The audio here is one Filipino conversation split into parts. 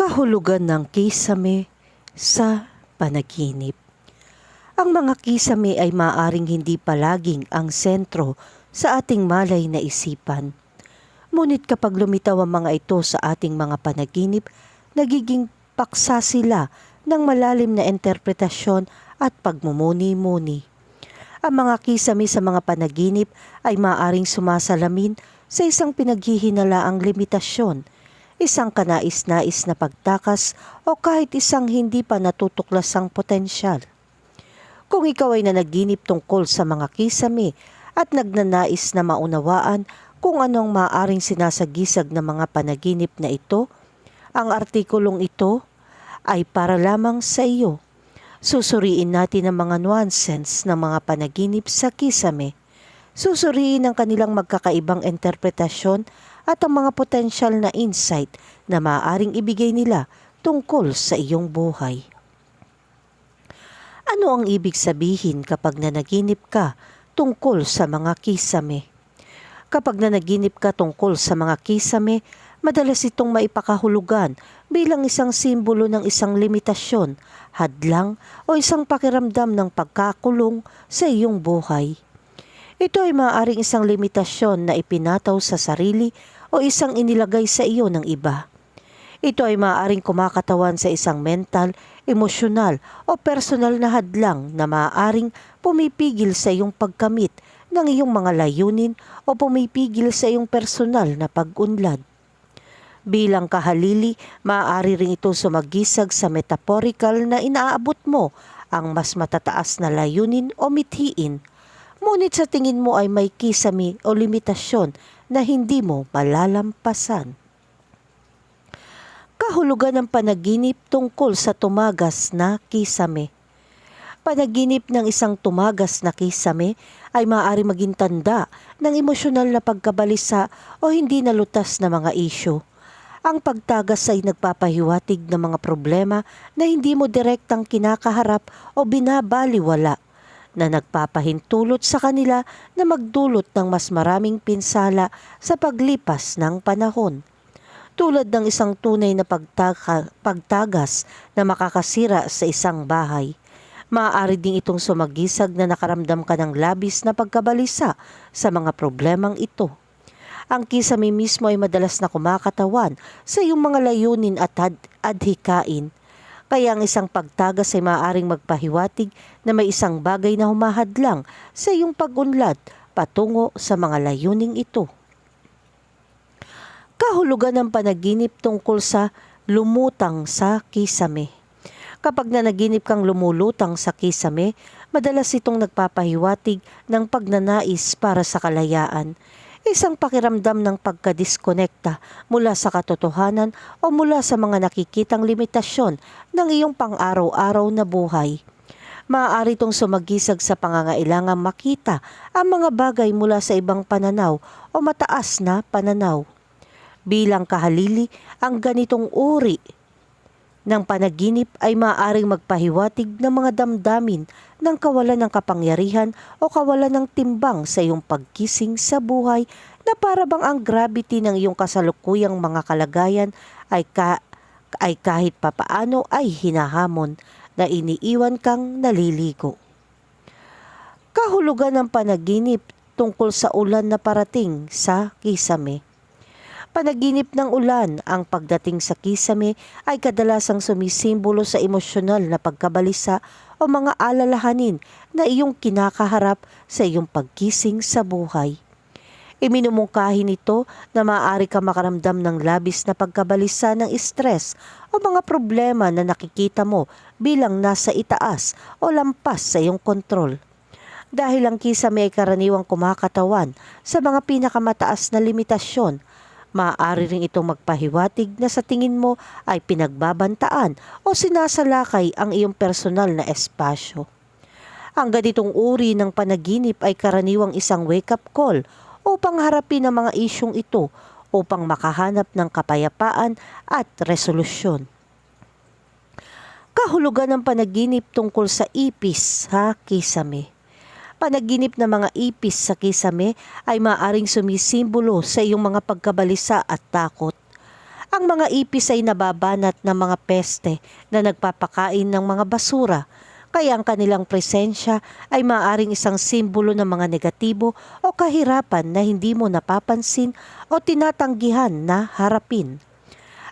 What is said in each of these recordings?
kahulugan ng kisame sa panaginip. Ang mga kisame ay maaring hindi palaging ang sentro sa ating malay na isipan. Ngunit kapag lumitaw ang mga ito sa ating mga panaginip, nagiging paksa sila ng malalim na interpretasyon at pagmumuni-muni. Ang mga kisame sa mga panaginip ay maaring sumasalamin sa isang pinaghihinalaang limitasyon, isang kanais-nais na pagtakas o kahit isang hindi pa natutuklasang potensyal. Kung ikaw ay nanaginip tungkol sa mga kisame at nagnanais na maunawaan kung anong maaring sinasagisag ng mga panaginip na ito, ang artikulong ito ay para lamang sa iyo. Susuriin natin ang mga nuances ng mga panaginip sa kisame. Susuriin ang kanilang magkakaibang interpretasyon at ang mga potensyal na insight na maaaring ibigay nila tungkol sa iyong buhay. Ano ang ibig sabihin kapag nanaginip ka tungkol sa mga kisame? Kapag nanaginip ka tungkol sa mga kisame, madalas itong maipakahulugan bilang isang simbolo ng isang limitasyon, hadlang o isang pakiramdam ng pagkakulong sa iyong buhay. Ito ay maaaring isang limitasyon na ipinataw sa sarili o isang inilagay sa iyo ng iba. Ito ay maaaring kumakatawan sa isang mental, emosyonal o personal na hadlang na maaaring pumipigil sa iyong pagkamit ng iyong mga layunin o pumipigil sa iyong personal na pag-unlad. Bilang kahalili, maaari rin ito sumagisag sa metaphorical na inaabot mo ang mas matataas na layunin o mithiin. Ngunit sa tingin mo ay may kisami o limitasyon na hindi mo malalampasan. Kahulugan ng panaginip tungkol sa tumagas na kisame. Panaginip ng isang tumagas na kisame ay maaari maging tanda ng emosyonal na pagkabalisa o hindi nalutas na mga isyo. Ang pagtagas ay nagpapahiwatig ng mga problema na hindi mo direktang kinakaharap o binabaliwala na nagpapahintulot sa kanila na magdulot ng mas maraming pinsala sa paglipas ng panahon tulad ng isang tunay na pagtaka, pagtagas na makakasira sa isang bahay. Maaari ding itong sumagisag na nakaramdam ka ng labis na pagkabalisa sa mga problemang ito. Ang kisame mismo ay madalas na kumakatawan sa iyong mga layunin at ad- adhikain. Kaya ang isang pagtagas ay maaaring magpahiwatig na may isang bagay na humahadlang sa iyong pag-unlad patungo sa mga layuning ito kahulugan ng panaginip tungkol sa lumutang sa kisame. Kapag nanaginip kang lumulutang sa kisame, madalas itong nagpapahiwatig ng pagnanais para sa kalayaan. Isang pakiramdam ng pagkadiskonekta mula sa katotohanan o mula sa mga nakikitang limitasyon ng iyong pang-araw-araw na buhay maaari itong sumagisag sa pangangailangang makita ang mga bagay mula sa ibang pananaw o mataas na pananaw. Bilang kahalili, ang ganitong uri ng panaginip ay maaaring magpahiwatig ng mga damdamin ng kawalan ng kapangyarihan o kawalan ng timbang sa iyong pagkising sa buhay na para bang ang gravity ng iyong kasalukuyang mga kalagayan ay, ka, ay kahit papaano ay hinahamon na iniiwan kang naliligo. Kahulugan ng panaginip tungkol sa ulan na parating sa kisame Panaginip ng ulan, ang pagdating sa kisame ay kadalasang sumisimbolo sa emosyonal na pagkabalisa o mga alalahanin na iyong kinakaharap sa iyong pagkising sa buhay. Iminumungkahi nito na maaari ka makaramdam ng labis na pagkabalisa ng stress o mga problema na nakikita mo bilang nasa itaas o lampas sa iyong kontrol dahil ang kisame ay karaniwang kumakatawan sa mga pinakamataas na limitasyon Maaari rin itong magpahiwatig na sa tingin mo ay pinagbabantaan o sinasalakay ang iyong personal na espasyo. Ang ganitong uri ng panaginip ay karaniwang isang wake-up call upang harapin ang mga isyong ito upang makahanap ng kapayapaan at resolusyon. Kahulugan ng panaginip tungkol sa ipis, ha, kisame panaginip ng mga ipis sa kisame ay maaring sumisimbolo sa iyong mga pagkabalisa at takot. Ang mga ipis ay nababanat ng mga peste na nagpapakain ng mga basura, kaya ang kanilang presensya ay maaring isang simbolo ng mga negatibo o kahirapan na hindi mo napapansin o tinatanggihan na harapin.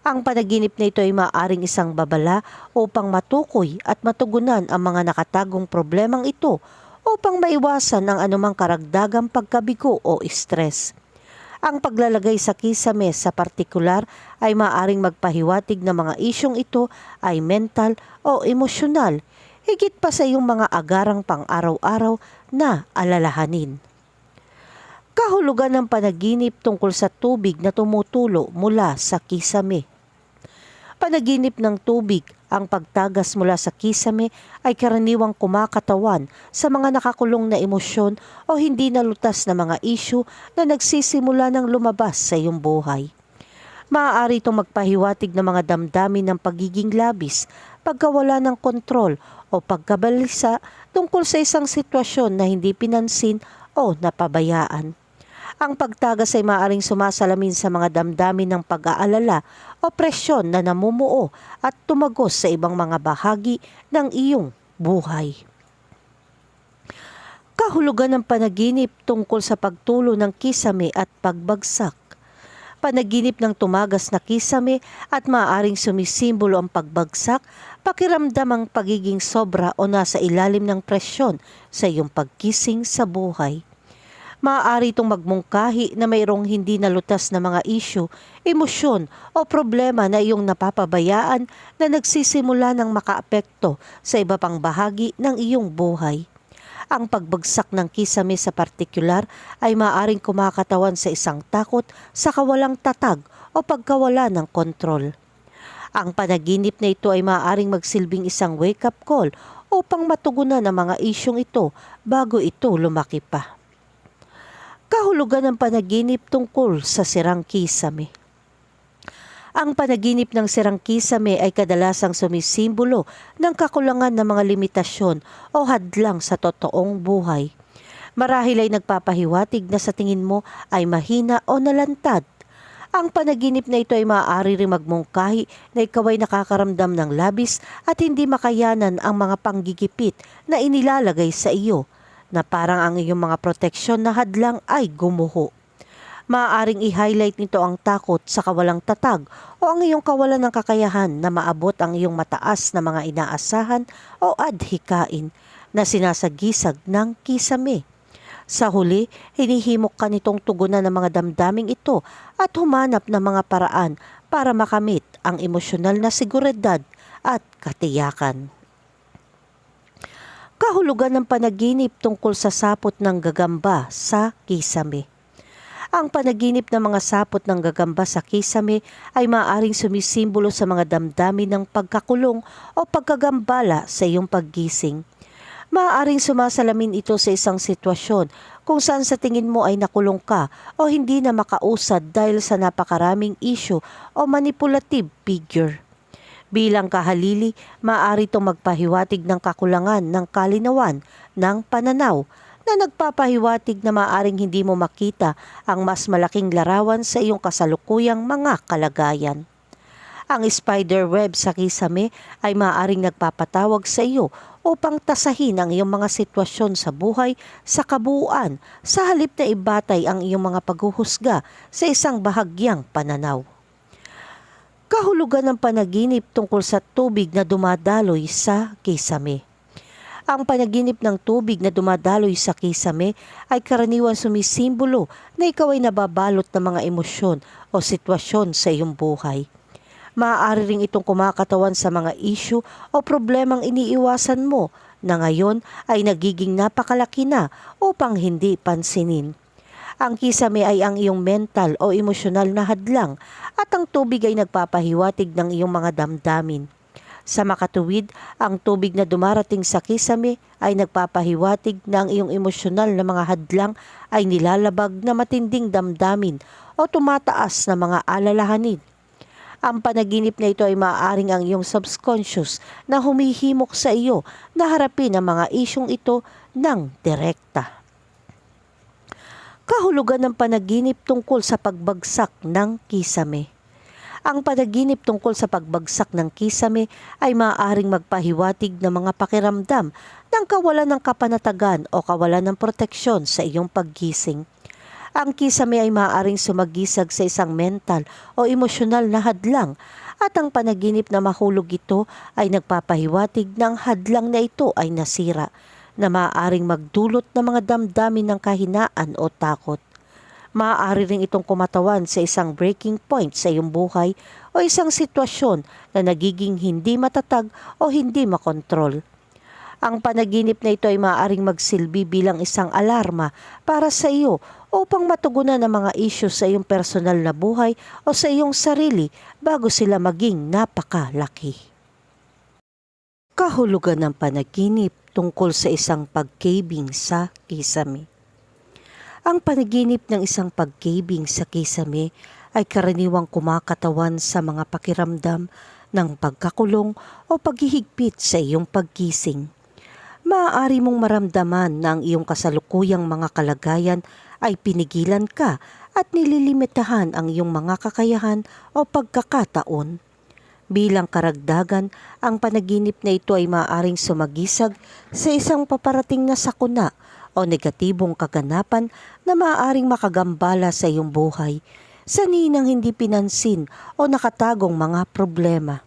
Ang panaginip na ito ay maaaring isang babala upang matukoy at matugunan ang mga nakatagong problemang ito upang maiwasan ang anumang karagdagang pagkabigo o stress. Ang paglalagay sa kisame sa partikular ay maaring magpahiwatig na mga isyong ito ay mental o emosyonal, higit pa sa iyong mga agarang pang-araw-araw na alalahanin. Kahulugan ng panaginip tungkol sa tubig na tumutulo mula sa kisame. Panaginip ng tubig, ang pagtagas mula sa kisame ay karaniwang kumakatawan sa mga nakakulong na emosyon o hindi nalutas na mga isyu na nagsisimula ng lumabas sa iyong buhay. Maaari itong magpahiwatig ng mga damdamin ng pagiging labis, pagkawala ng kontrol o pagkabalisa tungkol sa isang sitwasyon na hindi pinansin o napabayaan. Ang pagtagas ay maaaring sumasalamin sa mga damdamin ng pag-aalala o presyon na namumuo at tumagos sa ibang mga bahagi ng iyong buhay. Kahulugan ng panaginip tungkol sa pagtulo ng kisame at pagbagsak. Panaginip ng tumagas na kisame at maaaring sumisimbolo ang pagbagsak, pakiramdam ang pagiging sobra o nasa ilalim ng presyon sa iyong pagkising sa buhay maaari itong magmungkahi na mayroong hindi nalutas na mga isyu, emosyon o problema na iyong napapabayaan na nagsisimula ng makaapekto sa iba pang bahagi ng iyong buhay. Ang pagbagsak ng kisame sa partikular ay maaaring kumakatawan sa isang takot sa kawalang tatag o pagkawala ng kontrol. Ang panaginip na ito ay maaaring magsilbing isang wake-up call upang matugunan ang mga isyong ito bago ito lumaki pa kahulugan ng panaginip tungkol sa sirang kisame. Ang panaginip ng sirang kisame ay kadalasang sumisimbolo ng kakulangan ng mga limitasyon o hadlang sa totoong buhay. Marahil ay nagpapahiwatig na sa tingin mo ay mahina o nalantad. Ang panaginip na ito ay maaari rin magmungkahi na ikaw ay nakakaramdam ng labis at hindi makayanan ang mga panggigipit na inilalagay sa iyo na parang ang iyong mga proteksyon na hadlang ay gumuho. Maaaring i-highlight nito ang takot sa kawalang tatag o ang iyong kawalan ng kakayahan na maabot ang iyong mataas na mga inaasahan o adhikain na sinasagisag ng kisame. Sa huli, hinihimok ka nitong tugunan ng mga damdaming ito at humanap ng mga paraan para makamit ang emosyonal na seguridad at katiyakan kahulugan ng panaginip tungkol sa sapot ng gagamba sa kisame. Ang panaginip ng mga sapot ng gagamba sa kisame ay maaaring sumisimbolo sa mga damdamin ng pagkakulong o pagkagambala sa iyong paggising. Maaaring sumasalamin ito sa isang sitwasyon kung saan sa tingin mo ay nakulong ka o hindi na makausad dahil sa napakaraming issue o manipulative figure. Bilang kahalili, maaari itong magpahiwatig ng kakulangan ng kalinawan ng pananaw na nagpapahiwatig na maaring hindi mo makita ang mas malaking larawan sa iyong kasalukuyang mga kalagayan. Ang spider web sa kisame ay maaaring nagpapatawag sa iyo upang tasahin ang iyong mga sitwasyon sa buhay sa kabuuan sa halip na ibatay ang iyong mga paghuhusga sa isang bahagyang pananaw kahulugan ng panaginip tungkol sa tubig na dumadaloy sa kisame. Ang panaginip ng tubig na dumadaloy sa kisame ay karaniwan sumisimbolo na ikaw ay nababalot ng mga emosyon o sitwasyon sa iyong buhay. Maaari ring itong kumakatawan sa mga isyu o problemang iniiwasan mo na ngayon ay nagiging napakalaki na upang hindi pansinin. Ang kisame ay ang iyong mental o emosyonal na hadlang at ang tubig ay nagpapahiwatig ng iyong mga damdamin. Sa makatuwid, ang tubig na dumarating sa kisame ay nagpapahiwatig na ang iyong emosyonal na mga hadlang ay nilalabag na matinding damdamin o tumataas na mga alalahanin. Ang panaginip na ito ay maaaring ang iyong subconscious na humihimok sa iyo na harapin ang mga isyong ito ng direkta kahulugan ng panaginip tungkol sa pagbagsak ng kisame. Ang panaginip tungkol sa pagbagsak ng kisame ay maaaring magpahiwatig ng mga pakiramdam ng kawalan ng kapanatagan o kawalan ng proteksyon sa iyong paggising. Ang kisame ay maaaring sumagisag sa isang mental o emosyonal na hadlang at ang panaginip na mahulog ito ay nagpapahiwatig ng hadlang na ito ay nasira na maaaring magdulot ng mga damdamin ng kahinaan o takot. Maaari rin itong kumatawan sa isang breaking point sa iyong buhay o isang sitwasyon na nagiging hindi matatag o hindi makontrol. Ang panaginip na ito ay maaaring magsilbi bilang isang alarma para sa iyo upang matugunan ang mga isyu sa iyong personal na buhay o sa iyong sarili bago sila maging napakalaki. Kahulugan ng panaginip tungkol sa isang pagkabing sa kisame. Ang panaginip ng isang pagkabing sa kisame ay karaniwang kumakatawan sa mga pakiramdam ng pagkakulong o paghihigpit sa iyong pagkising. Maaari mong maramdaman na ang iyong kasalukuyang mga kalagayan ay pinigilan ka at nililimitahan ang iyong mga kakayahan o pagkakataon. Bilang karagdagan, ang panaginip na ito ay maaaring sumagisag sa isang paparating na sakuna o negatibong kaganapan na maaaring makagambala sa iyong buhay sa ninang hindi pinansin o nakatagong mga problema.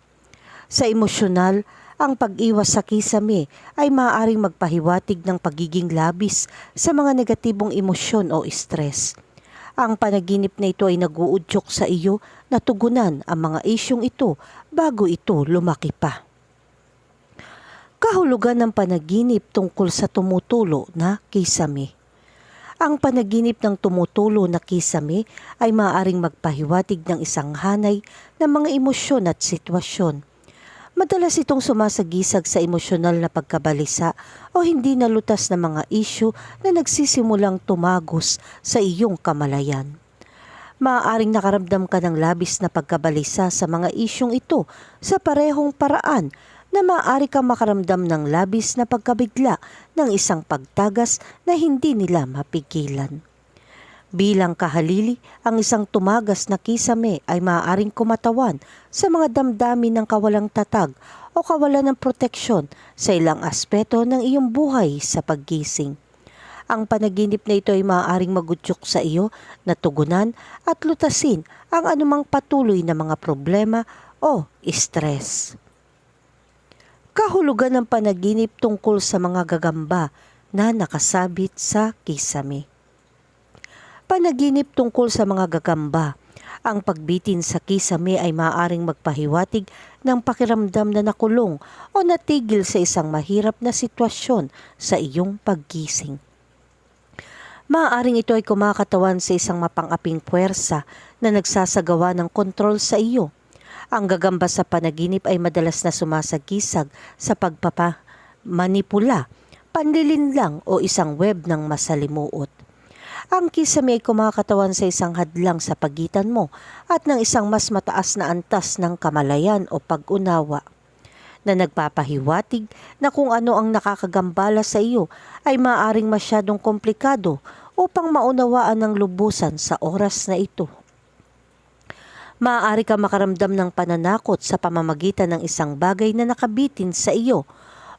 Sa emosyonal, ang pag-iwas sa kisame ay maaaring magpahiwatig ng pagiging labis sa mga negatibong emosyon o stress. Ang panaginip na ito ay naguudyok sa iyo na tugunan ang mga isyong ito bago ito lumaki pa kahulugan ng panaginip tungkol sa tumutulo na kisame. Ang panaginip ng tumutulo na kisame ay maaaring magpahiwatig ng isang hanay ng mga emosyon at sitwasyon. Madalas itong sumasagisag sa emosyonal na pagkabalisa o hindi nalutas na mga isyu na nagsisimulang tumagos sa iyong kamalayan. Maaaring nakaramdam ka ng labis na pagkabalisa sa mga isyong ito sa parehong paraan na maaari kang makaramdam ng labis na pagkabigla ng isang pagtagas na hindi nila mapigilan. Bilang kahalili, ang isang tumagas na kisame ay maaaring kumatawan sa mga damdamin ng kawalang tatag o kawalan ng proteksyon sa ilang aspeto ng iyong buhay sa paggising. Ang panaginip na ito ay maaaring magutyok sa iyo na tugunan at lutasin ang anumang patuloy na mga problema o stress kahulugan ng panaginip tungkol sa mga gagamba na nakasabit sa kisame. Panaginip tungkol sa mga gagamba. Ang pagbitin sa kisame ay maaaring magpahiwatig ng pakiramdam na nakulong o natigil sa isang mahirap na sitwasyon sa iyong paggising. Maaaring ito ay kumakatawan sa isang mapangaping puwersa na nagsasagawa ng kontrol sa iyo ang gagamba sa panaginip ay madalas na sumasagisag sa pagpapamanipula, panlilinlang o isang web ng masalimuot. Ang kisame ay kumakatawan sa isang hadlang sa pagitan mo at ng isang mas mataas na antas ng kamalayan o pag-unawa na nagpapahiwatig na kung ano ang nakakagambala sa iyo ay maaring masyadong komplikado upang maunawaan ng lubusan sa oras na ito. Maaari ka makaramdam ng pananakot sa pamamagitan ng isang bagay na nakabitin sa iyo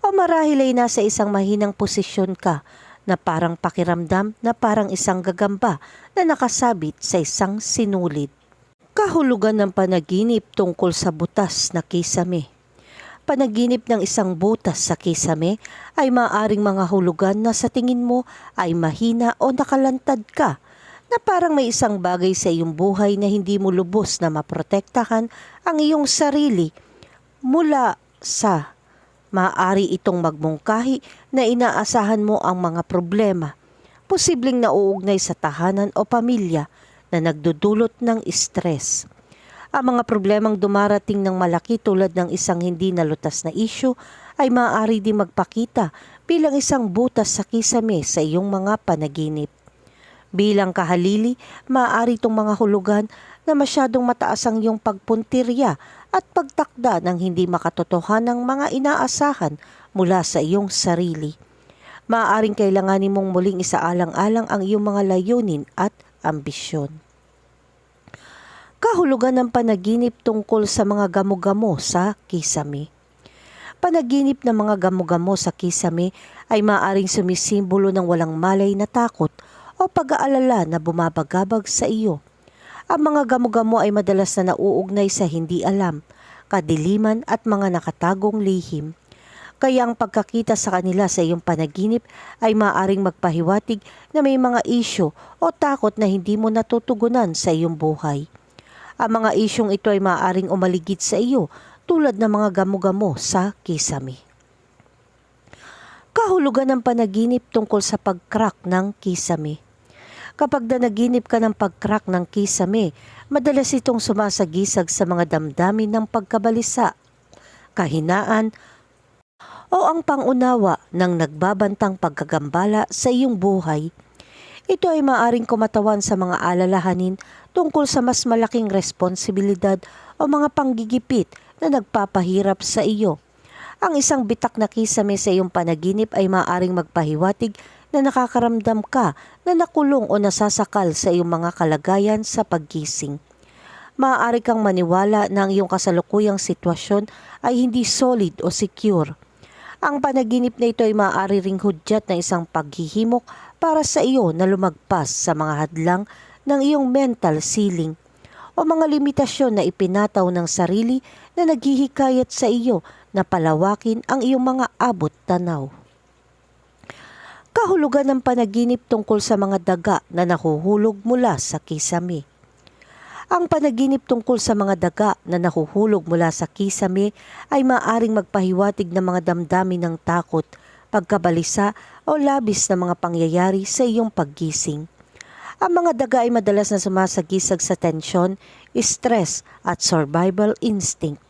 o marahil ay nasa isang mahinang posisyon ka na parang pakiramdam na parang isang gagamba na nakasabit sa isang sinulid. Kahulugan ng panaginip tungkol sa butas na kisame. Panaginip ng isang butas sa kisame ay maaring mga hulugan na sa tingin mo ay mahina o nakalantad ka na parang may isang bagay sa iyong buhay na hindi mo lubos na maprotektahan ang iyong sarili mula sa maaari itong magmungkahi na inaasahan mo ang mga problema, posibleng nauugnay sa tahanan o pamilya na nagdudulot ng stress. Ang mga problemang dumarating ng malaki tulad ng isang hindi nalutas na isyu ay maaari din magpakita bilang isang butas sa kisame sa iyong mga panaginip. Bilang kahalili, maaari itong mga hulugan na masyadong mataas ang iyong pagpuntirya at pagtakda ng hindi makatotohan ng mga inaasahan mula sa iyong sarili. Maaaring kailanganin mong muling isaalang-alang ang iyong mga layunin at ambisyon. Kahulugan ng panaginip tungkol sa mga gamo-gamo sa kisame. Panaginip ng mga gamo-gamo sa kisame ay maaring sumisimbolo ng walang malay na takot o pag-aalala na bumabagabag sa iyo. Ang mga gamo-gamo ay madalas na nauugnay sa hindi alam, kadiliman at mga nakatagong lihim. Kaya ang pagkakita sa kanila sa iyong panaginip ay maaring magpahiwatig na may mga isyo o takot na hindi mo natutugunan sa iyong buhay. Ang mga isyong ito ay maaaring umaligid sa iyo tulad ng mga gamo-gamo sa kisame. Kahulugan ng panaginip tungkol sa pagkrak ng kisame. Kapag nanaginip ka ng pagkrak ng kisame, madalas itong sumasagisag sa mga damdamin ng pagkabalisa, kahinaan, o ang pangunawa ng nagbabantang pagkagambala sa iyong buhay. Ito ay maaring kumatawan sa mga alalahanin tungkol sa mas malaking responsibilidad o mga panggigipit na nagpapahirap sa iyo. Ang isang bitak na kisame sa iyong panaginip ay maaring magpahiwatig na nakakaramdam ka na nakulong o nasasakal sa iyong mga kalagayan sa paggising. Maaari kang maniwala na ang iyong kasalukuyang sitwasyon ay hindi solid o secure. Ang panaginip na ito ay maaari ring hudyat ng isang paghihimok para sa iyo na lumagpas sa mga hadlang ng iyong mental ceiling o mga limitasyon na ipinataw ng sarili na naghihikayat sa iyo na palawakin ang iyong mga abot tanaw. Kahulugan ng panaginip tungkol sa mga daga na nahuhulog mula sa kisame. Ang panaginip tungkol sa mga daga na nahuhulog mula sa kisame ay maaring magpahiwatig ng mga damdamin ng takot, pagkabalisa o labis na mga pangyayari sa iyong paggising. Ang mga daga ay madalas na sumasagisag sa tensyon, stress at survival instinct.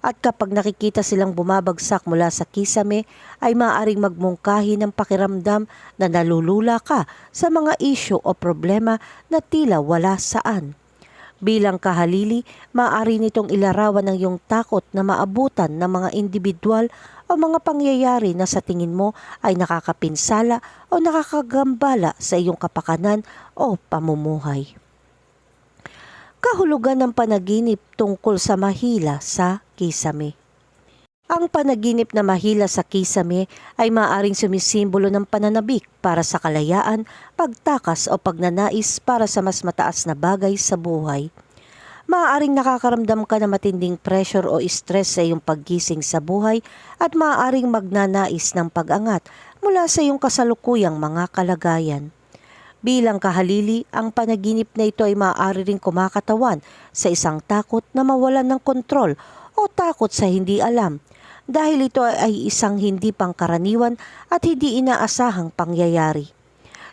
At kapag nakikita silang bumabagsak mula sa kisame, ay maaaring magmungkahi ng pakiramdam na nalulula ka sa mga isyo o problema na tila wala saan. Bilang kahalili, maaari nitong ilarawan ng iyong takot na maabutan ng mga individual o mga pangyayari na sa tingin mo ay nakakapinsala o nakakagambala sa iyong kapakanan o pamumuhay. Kahulugan ng panaginip tungkol sa mahila sa kisame. Ang panaginip na mahila sa kisame ay maaaring sumisimbolo ng pananabik para sa kalayaan, pagtakas o pagnanais para sa mas mataas na bagay sa buhay. Maaaring nakakaramdam ka ng matinding pressure o stress sa iyong paggising sa buhay at maaaring magnanais ng pag-angat mula sa iyong kasalukuyang mga kalagayan. Bilang kahalili, ang panaginip na ito ay maaari ring kumakatawan sa isang takot na mawalan ng kontrol o takot sa hindi alam dahil ito ay isang hindi pangkaraniwan at hindi inaasahang pangyayari.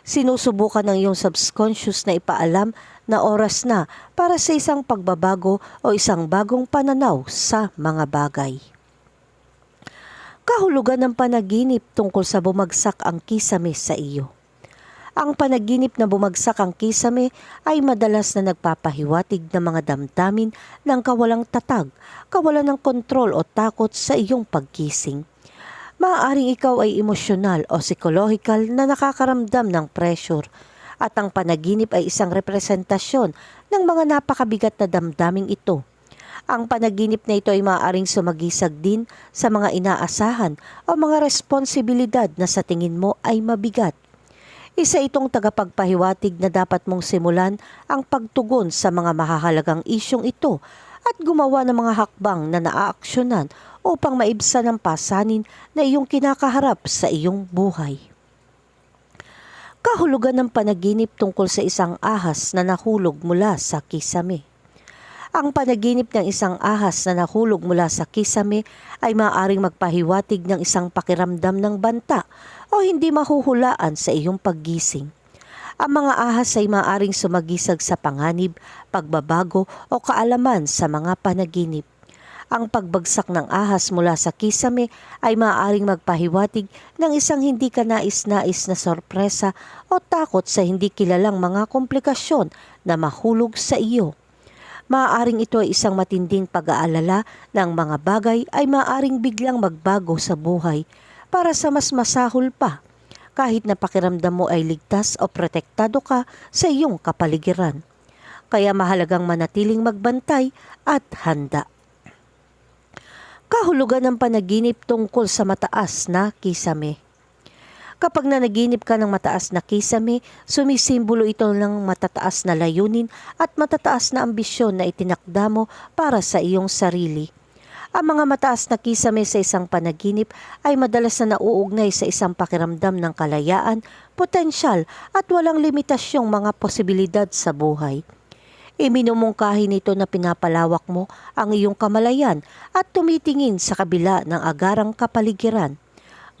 Sinusubukan ng iyong subconscious na ipaalam na oras na para sa isang pagbabago o isang bagong pananaw sa mga bagay. Kahulugan ng panaginip tungkol sa bumagsak ang kisame sa iyo. Ang panaginip na bumagsak ang kisame ay madalas na nagpapahiwatig ng mga damdamin ng kawalang tatag, kawalan ng kontrol o takot sa iyong pagkising. Maaaring ikaw ay emosyonal o psikolohikal na nakakaramdam ng pressure at ang panaginip ay isang representasyon ng mga napakabigat na damdaming ito. Ang panaginip na ito ay maaaring sumagisag din sa mga inaasahan o mga responsibilidad na sa tingin mo ay mabigat. Isa itong tagapagpahiwatig na dapat mong simulan ang pagtugon sa mga mahahalagang isyong ito at gumawa ng mga hakbang na naaaksyonan upang maibsan ang pasanin na iyong kinakaharap sa iyong buhay. Kahulugan ng panaginip tungkol sa isang ahas na nahulog mula sa kisame. Ang panaginip ng isang ahas na nahulog mula sa kisame ay maaaring magpahiwatig ng isang pakiramdam ng banta o hindi mahuhulaan sa iyong paggising. Ang mga ahas ay maaaring sumagisag sa panganib, pagbabago o kaalaman sa mga panaginip. Ang pagbagsak ng ahas mula sa kisame ay maaaring magpahiwatig ng isang hindi ka nais-nais na sorpresa o takot sa hindi kilalang mga komplikasyon na mahulog sa iyo. Maaaring ito ay isang matinding pag-aalala ng mga bagay ay maaaring biglang magbago sa buhay para sa mas masahol pa kahit na pakiramdam mo ay ligtas o protektado ka sa iyong kapaligiran. kaya mahalagang manatiling magbantay at handa. Kahulugan ng panaginip tungkol sa mataas na kisame. Kapag nanaginip ka ng mataas na kisame, sumisimbolo ito ng matataas na layunin at matataas na ambisyon na itinakda mo para sa iyong sarili. Ang mga mataas na kisame sa isang panaginip ay madalas na nauugnay sa isang pakiramdam ng kalayaan, potensyal at walang limitasyong mga posibilidad sa buhay. Iminumungkahi nito na pinapalawak mo ang iyong kamalayan at tumitingin sa kabila ng agarang kapaligiran.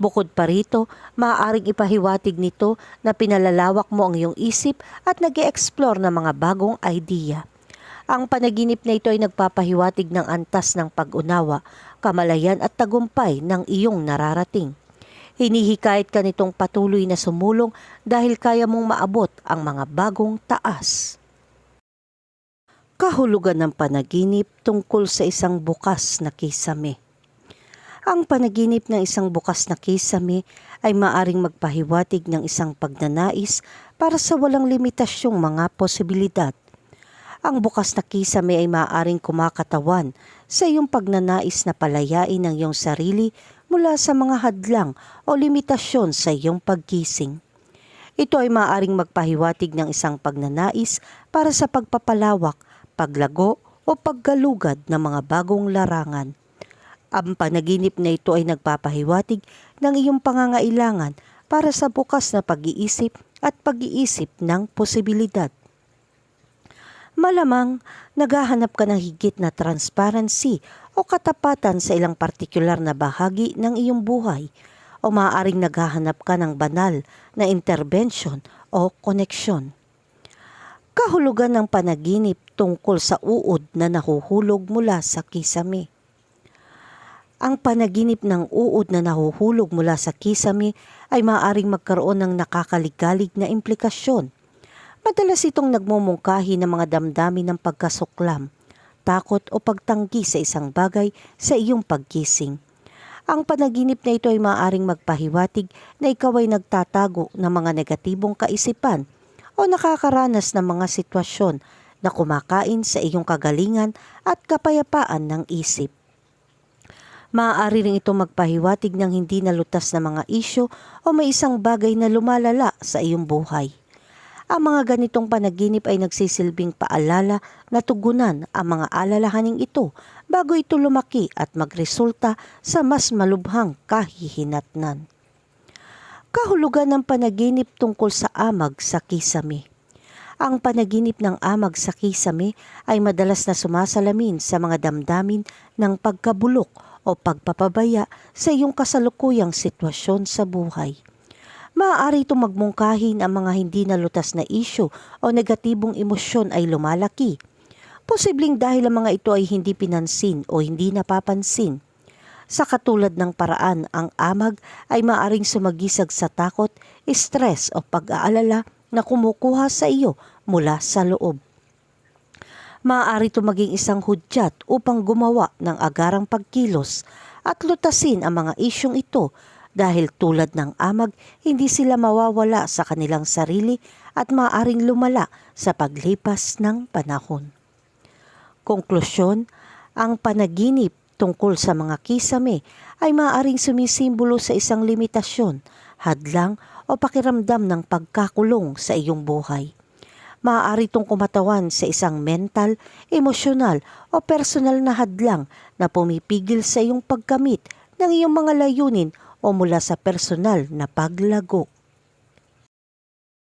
Bukod pa rito, maaaring ipahiwatig nito na pinalalawak mo ang iyong isip at nag explore ng mga bagong idea. Ang panaginip na ito ay nagpapahiwatig ng antas ng pag-unawa, kamalayan at tagumpay ng iyong nararating. Hinihikayat ka nitong patuloy na sumulong dahil kaya mong maabot ang mga bagong taas. Kahulugan ng panaginip tungkol sa isang bukas na kisame. Ang panaginip ng isang bukas na kisame ay maaring magpahiwatig ng isang pagnanais para sa walang limitasyong mga posibilidad. Ang bukas na kisame ay maaaring kumakatawan sa iyong pagnanais na palayain ang iyong sarili mula sa mga hadlang o limitasyon sa iyong pagkising. Ito ay maaaring magpahiwatig ng isang pagnanais para sa pagpapalawak, paglago o paggalugad ng mga bagong larangan. Ang panaginip na ito ay nagpapahiwatig ng iyong pangangailangan para sa bukas na pag-iisip at pag-iisip ng posibilidad. Malamang naghahanap ka ng higit na transparency o katapatan sa ilang partikular na bahagi ng iyong buhay o maaaring naghahanap ka ng banal na intervention o koneksyon. Kahulugan ng panaginip tungkol sa uod na nahuhulog mula sa kisame. Ang panaginip ng uod na nahuhulog mula sa kisame ay maaaring magkaroon ng nakakaligalig na implikasyon Madalas itong nagmumungkahi ng mga damdamin ng pagkasuklam, takot o pagtanggi sa isang bagay sa iyong pagkising. Ang panaginip na ito ay maaaring magpahiwatig na ikaw ay nagtatago ng mga negatibong kaisipan o nakakaranas ng mga sitwasyon na kumakain sa iyong kagalingan at kapayapaan ng isip. Maaari rin ito magpahiwatig ng hindi nalutas na mga isyo o may isang bagay na lumalala sa iyong buhay. Ang mga ganitong panaginip ay nagsisilbing paalala na tugunan ang mga alalahaning ito bago ito lumaki at magresulta sa mas malubhang kahihinatnan. Kahulugan ng panaginip tungkol sa amag sa kisame. Ang panaginip ng amag sa kisame ay madalas na sumasalamin sa mga damdamin ng pagkabulok o pagpapabaya sa iyong kasalukuyang sitwasyon sa buhay maaari itong magmungkahin ang mga hindi nalutas na isyo o negatibong emosyon ay lumalaki. Posibleng dahil ang mga ito ay hindi pinansin o hindi napapansin. Sa katulad ng paraan, ang amag ay maaring sumagisag sa takot, stress o pag-aalala na kumukuha sa iyo mula sa loob. Maaari ito maging isang hudyat upang gumawa ng agarang pagkilos at lutasin ang mga isyong ito dahil tulad ng amag, hindi sila mawawala sa kanilang sarili at maaaring lumala sa paglipas ng panahon. Konklusyon, ang panaginip tungkol sa mga kisame ay maaaring sumisimbolo sa isang limitasyon, hadlang o pakiramdam ng pagkakulong sa iyong buhay. Maaari itong kumatawan sa isang mental, emosyonal o personal na hadlang na pumipigil sa iyong pagkamit ng iyong mga layunin o mula sa personal na paglago.